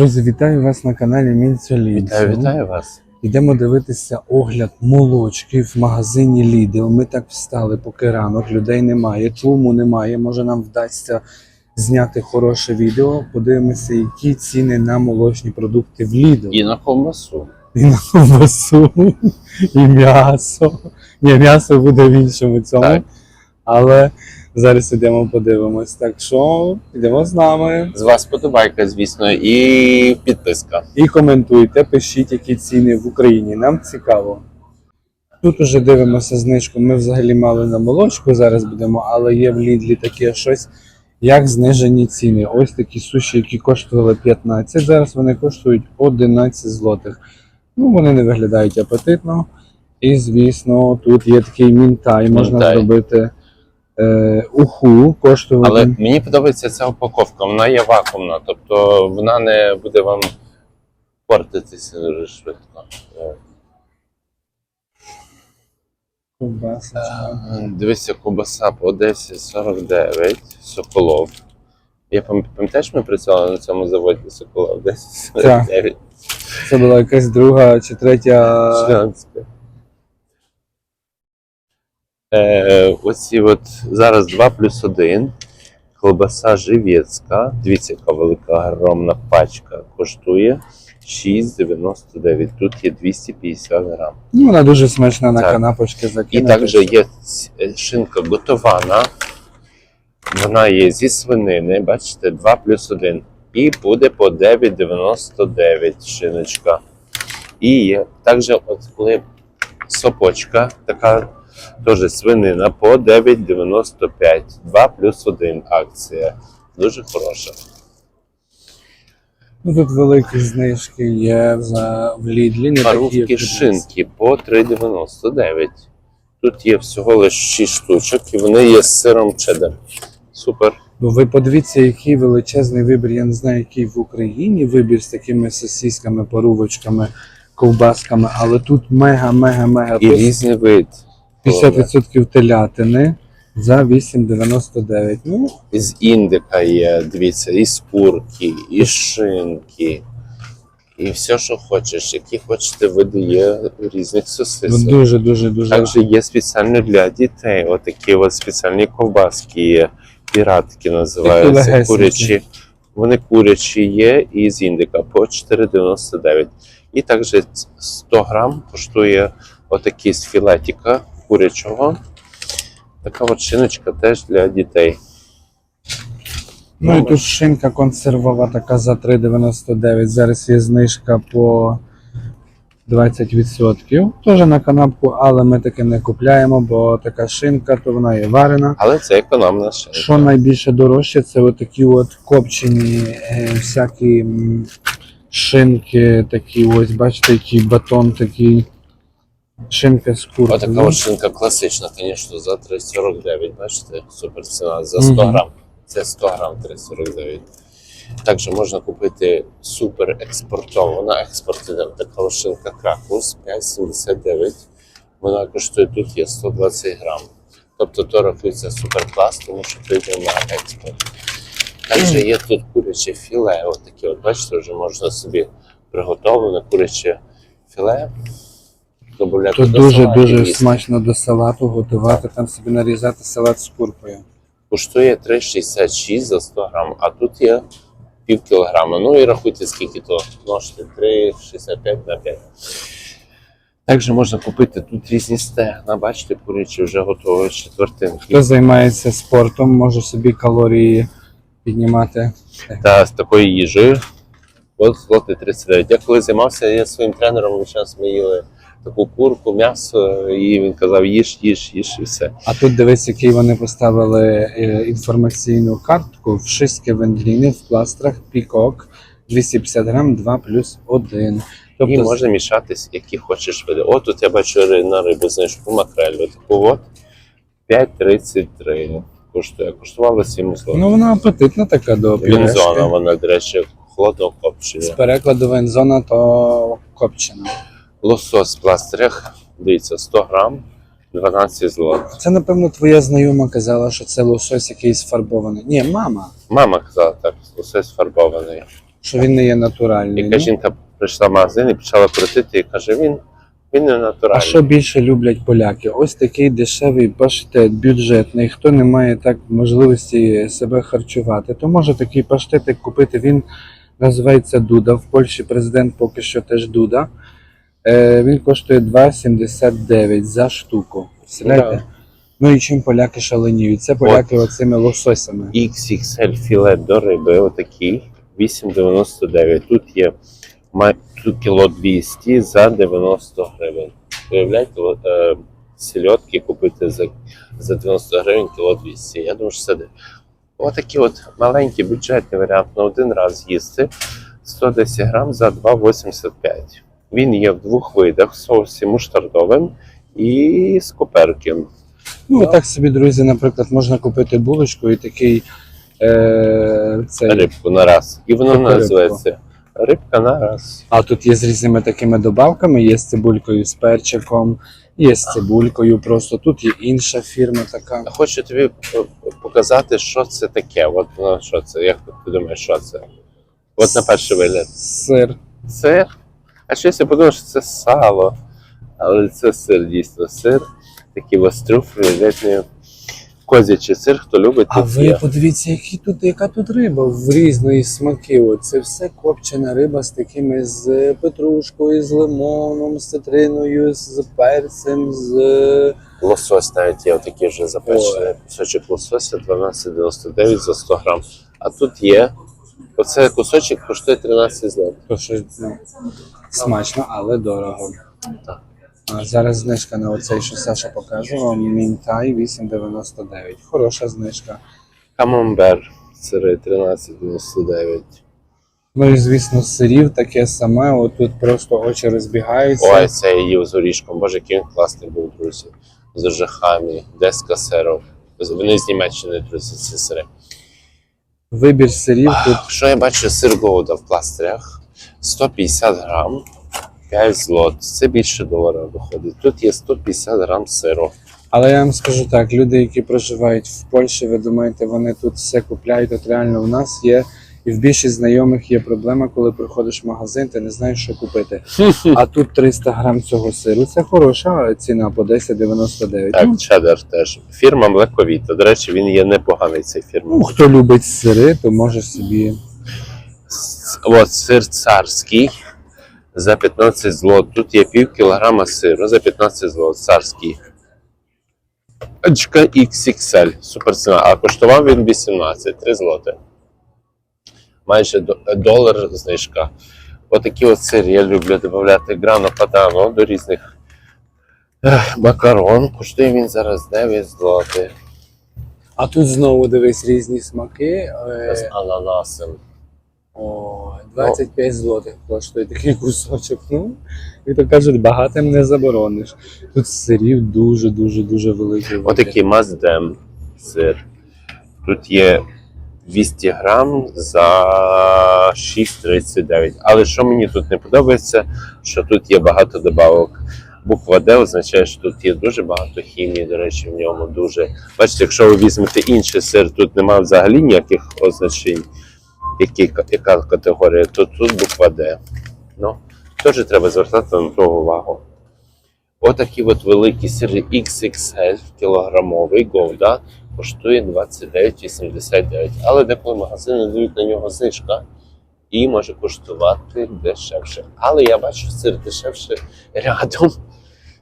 Друзі, вітаю вас на каналі Мінцеліцю. Вітаю, вітаю вас. Йдемо дивитися огляд молочки в магазині Lidl. Ми так встали, поки ранок, людей немає, тлуму немає. Може нам вдасться зняти хороше відео. Подивимося, які ціни на молочні продукти в Lidl. І на ковбасу. І на ковбасу, і м'ясо. Ні, м'ясо буде в іншому цьому. Так. Але зараз йдемо подивимось. Так що йдемо з нами. З вас подобайка, звісно, і підписка. І коментуйте, пишіть, які ціни в Україні. Нам цікаво. Тут уже дивимося знижку. Ми взагалі мали на молочку, зараз будемо, але є в Лідлі таке щось, як знижені ціни. Ось такі суші, які коштували 15, зараз вони коштують 11 злотих. Ну, вони не виглядають апетитно. І, звісно, тут є такий мінтай, можна Мінтай. зробити е, уху, коштує Але мені подобається ця упаковка, вона є вакуумна, тобто вона не буде вам портитися дуже швидко. Е, ковбасочка. Е, Дивися, ковбаса по 10,49, Соколов. Я пам- пам'ятаєш, ми працювали на цьому заводі Соколов 10,49. Це була якась друга чи третя. Шлянська. Е, оці от зараз 2 плюс 1. Колбаса живецька. Дивіться, яка велика огромна пачка. Коштує 6,99. Тут є 250 грам. Ну, вона дуже смачна на Так. канапочки І закинути. також є ц- е, шинка готована. Вона є зі свинини, бачите, 2 плюс 1. І буде по 9,99 шиночка. І є також, от коли сопочка, така теж свинина по 9,95. 2 плюс 1 акція. Дуже хороша. Ну, тут великі знижки є за в Лідлі, не такі, як шинки по 3,99. Тут є всього лише 6 штучок, і вони є з сиром чеддер. Супер. Ну, ви подивіться, який величезний вибір. Я не знаю, який в Україні вибір з такими сосісками, парувочками, ковбасками, але тут мега-мега-мега. І різний вид. 50% телятини за 8,99. Ну, З індика є, дивіться, і з і шинки, і все, що хочеш. Які хочете види є різних ну сосисок. дуже, дуже, дуже. Також є спеціально для дітей. Отакі от спеціальні ковбаски є. Піратки називаються. легесенькі. Курячі. Вони курячі є і з індика по 4,99. І також 100 грам коштує отакий з філетика курячого. Така от шиночка теж для дітей. Ну і тут шинка консервова така за 3,99. Зараз є знижка по 20%. Теж на канапку, але ми таке не купляємо, бо така шинка, то вона є варена. Але це економна шинка. Що найбільше дорожче, це отакі от копчені е, всякі шинки, такі ось, бачите, який батон такий. Шинка з куркою. Отака от шинка класична, звісно, за 3,49. Бачите, супер ціна за 100 Мгм. грам. Це 100 грам 3,49. Також можна купити супер експортована експортна така от шинка кракус 5,79. Вона коштує тут є 120 грам. Тобто то рахується супер клас, тому що то йде на експорт. Також є тут куряче філе. От от бачите, вже можна собі приготовлене куряче філе. Добавляти Тут до дуже салатів дуже їсти. смачно до салату готувати, там собі нарізати салат з куркою. коштує 3,66 за 100 грам, а тут є пів кілограма. Ну і рахуйте, скільки то множите 3,65 на 5. Також можна купити тут різні стегна, бачите, курячі вже готові четвертинки. Хто займається спортом, може собі калорії піднімати. Та з такою їжею. От злоти 39. Я коли займався я своїм тренером, весь час ми їли таку курку, м'ясо, і він казав, їж, їж, їж і все. А тут дивись, який вони поставили е, інформаційну картку в шістки вендліни в пластрах пікок 250 грам 2 плюс 1. Тобто І може мішатись, які хочеш види. От тут я бачу на рибу знижку макрель. Таку от 5,33 коштує. Коштувала 7 злотих. ну вона апетитна така до Вінзона, вона, до речі, холодного З перекладу вензона то копчена. Лосось в пластирях, дивіться, 100 грам, 12 злотих. Це, напевно, твоя знайома казала, що це лосось якийсь фарбований. Ні, мама. Мама казала так, лосось фарбований. що він не є натуральний. Яка ну. жінка прийшла в магазин і почала крутити і каже, він, він не А що більше люблять поляки? Ось такий дешевий паштет, бюджетний. Хто не має так можливості себе харчувати, то може такий паштетик купити. Він називається Дуда. В Польщі президент поки що теж Дуда. Е, він коштує 2,79 за штуку. Представляєте? Да. Ну і чим поляки шаленіють? Це поляки оцими лососями. XXL філе до риби, отакий, 8,99. Тут є тут кіло 200 за 90 гривень. Уявляєте, е, сільотки купити за, за 90 гривень кіло 200. Я думаю, що це де- отакий от маленький бюджетний варіант на один раз їсти 110 грам за 2,85. Він є в двох видах: в соусі муштардовим і з коперким. Ну, так собі, друзі, наприклад, можна купити булочку і такий е, цей. Рибку на раз. І воно Таку називається рибка на раз. А тут є з різними такими добавками, є з цибулькою з перчиком, є з цибулькою просто. Тут є інша фірма така. Хочу тобі е, показати, що це таке. От ну, що це? Як ти думаєш, що це? От на перший вигляд. Сир. Сир. А щось я подумав, що це сало. Але це сир, дійсно сир. Такий острюфлий, літній козячий сир, хто любить, А ви є. подивіться, які тут, яка тут риба в різної смаки. Це все копчена риба з такими з петрушкою, з лимоном, з цитриною, з перцем, з. Лосось навіть є отакий вже запечений. Кусочок лосося 12,99 за 100 грам. А тут є. Оце кусочок коштує 13 злотих. Смачно, але дорого. Так. А зараз знижка на оцей, що Саша покаже вам. Мінтай 8,99. Хороша знижка. Камамбер сири 13,99. Ну і звісно, з сирів таке саме. Отут просто очі розбігаються. Ой, це я їв з горішком. Боже, який він класний був, друзі. З оржахами, деска сиров. Вони з Німеччини, друзі, ці сири. Вибір сирів тут Що я бачу, сир Гоуда в пластирях 150 грам, 5 злот. Це більше долара виходить. Тут є 150 грам сиру. Але я вам скажу так: люди, які проживають в Польщі, ви думаєте, вони тут все купляють. От реально в нас є. І в більшість знайомих є проблема, коли приходиш в магазин, ти не знаєш, що купити. А тут 300 грам цього сиру. Це хороша ціна по 10,99. Ну, Так, чеддер теж. Фірма Млековіта. До речі, він є непоганий цей фірма. ну, хто любить сири, то може собі. От сир царський за 15 злот. Тут є пів кілограма сиру за 15 злот. Царський. Очка XXL. Супер ціна. А коштував він 18, 3 злоти. Майже долар знижка. Отакі от сир я люблю додати грано падано до різних макарон. Коштує він зараз 9 злотих. А тут знову дивись різні смаки. Е, З ананасом. О, 25 злотих коштує такий кусочок. Ну, і то кажуть, багатим не заборониш. Тут сирів дуже, дуже, великий. Отакий маздем сир. Тут є 200 грам за 6,39. Але що мені тут не подобається, що тут є багато добавок. Буква Д означає, що тут є дуже багато хімії, до речі, в ньому дуже. Бачите, якщо ви візьмете інший сир, тут немає взагалі ніяких означень, які, яка категорія, то тут буква Д. Ну, теж треба звертати на то увагу. Отакі от великі сири XXL кілограмовий Говда коштує 29,89. Але деколи магазини дають на нього знижка і може коштувати дешевше. Але я бачу сир дешевше рядом.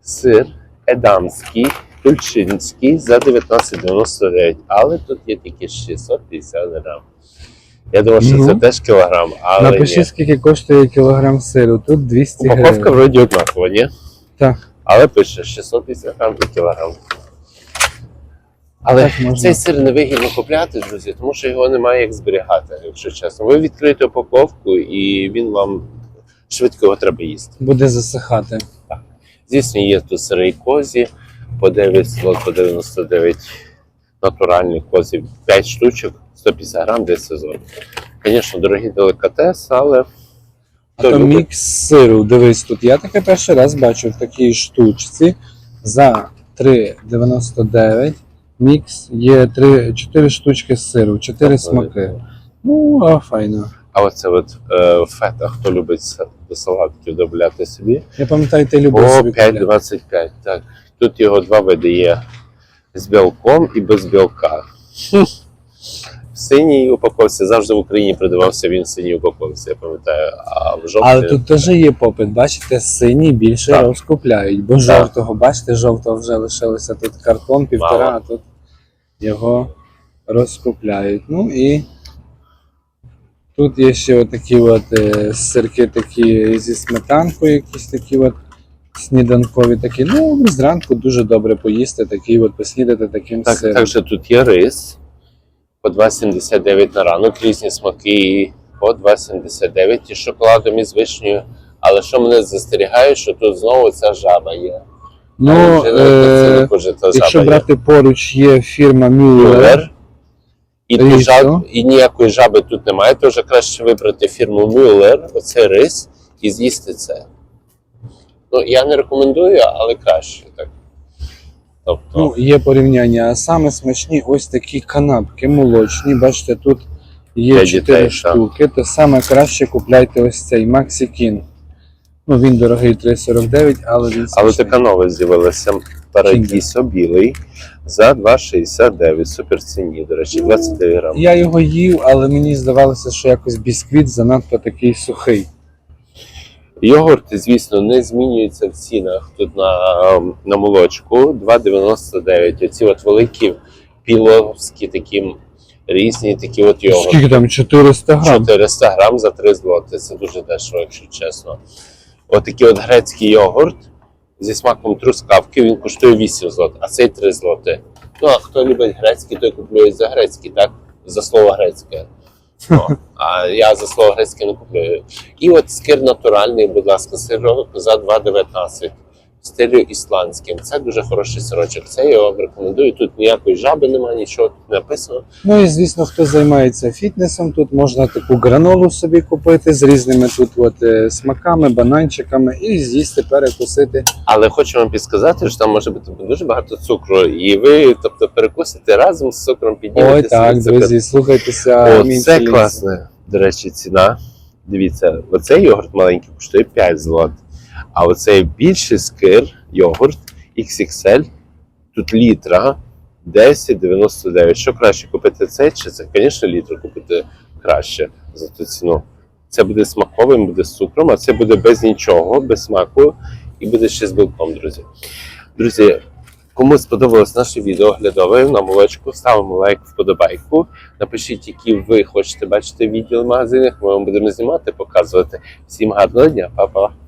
Сир едамський, тульчинський за 19,99. Але тут є тільки 650 грам. Я думаю, що це Ну. теж кілограм, але Напиши, ні. скільки коштує кілограм сиру. Тут 200 Упаковка гривень. вроді однакова, ні? Так. Але пише 650 грам за кілограм. Але Так можна. цей сир не вигідно купляти, друзі, тому що його немає як зберігати, якщо чесно. Ви відкриєте упаковку і він вам швидко його треба їсти. Буде засихати. Так. Звісно, є тут сири і козі по 9 слот, по 99 натуральних козі, 5 штучок, 150 грам, 10 сезон. Звісно, дорогі делікатес, але А то мікс сиру. Дивись тут. Я таке перший раз бачу в такій штучці за 3,99. Мікс є 3, 4 штучки сиру, 4 Так, смаки. Ну, а файно. А оце от е, фета, хто любить до салатів додати собі. Я пам'ятаю, ти любив собі купляти. 5,25. Так. Тут його два види є з білком і без білка. Синій упаковці завжди в Україні продавався він в синій упаковці, я пам'ятаю. А в жовтій Але тут теж є попит, бачите, синій більше Так. розкупляють, бо жовтого, бачите, жовтого вже лишилося тут картон, півтора, Мало. а тут його розкупляють. Ну і тут є ще отакі от е, сирки такі зі сметанкою, якісь такі от сніданкові такі. Ну, зранку дуже добре поїсти, такі от поснідати таким Так, сиром. також тут є рис по 2,79 на ранок, різні смаки по 2,79 і шоколадом і з вишнею. Але що мене застерігає, що тут знову ця жаба є. Ну, вже е, вже та якщо жаба є. брати поруч є фірма Мюллер. Мюллер. І, І жаб, що? і ніякої жаби тут немає, то вже краще вибрати фірму Мюллер, оцей рис, і з'їсти це. Ну, я не рекомендую, але краще. Так. Тобто, Ну, є порівняння. А саме смачні ось такі канапки молочні. Бачите, тут є Для 4 дітей, штуки. То саме краще купляйте ось цей Максикін. Ну, він дорогий 3,49, але він але така нова з'явилася. Парадісо білий за 2,69. Супер ціні, до речі, 29 грам. Я його їв, але мені здавалося, що якось бісквіт занадто такий сухий. Йогурти, звісно, не змінюються в цінах тут на, ем, на молочку 2,99. Оці от великі піловські такі різні такі от йогурти. Скільки там? 400 грам. 400 грам за 3 злоти. Це дуже дешево, якщо чесно. Отакий от грецький йогурт зі смаком трускавки, він коштує 8 злот, а цей 3 злоти. Ну, а хто любить грецький, той купує за грецький, так? За слово грецьке. О, а я за слово грецьке не куплю. І от скир натуральний, будь ласка, сирок за 2,19 в стилю ісландським. Це дуже хороший сирочок. Це я вам рекомендую. Тут ніякої жаби немає, нічого тут не написано. Ну і звісно, хто займається фітнесом, тут можна таку гранолу собі купити з різними тут от е, смаками, бананчиками і з'їсти, перекусити. Але хочу вам підсказати, що там може бути дуже багато цукру, і ви, тобто, перекусите разом з цукром, піднімете Ой, так, цукор. друзі, слухайтеся. О, це класна, до речі, ціна. Дивіться, оцей йогурт маленький коштує 5 злот. А оцей більший скир, йогурт XXL, тут літра 10,99. Що краще купити цей чи це? Звісно, літр купити краще за ту ціну. Це буде смаковим, буде з цукром, а це буде без нічого, без смаку і буде ще з білком, друзі. Друзі, кому сподобалось наше відео оглядове на молочку, ставимо лайк, вподобайку. Напишіть, які ви хочете бачити відео в магазинах. Ми вам будемо знімати, показувати. Всім гарного дня, па-па!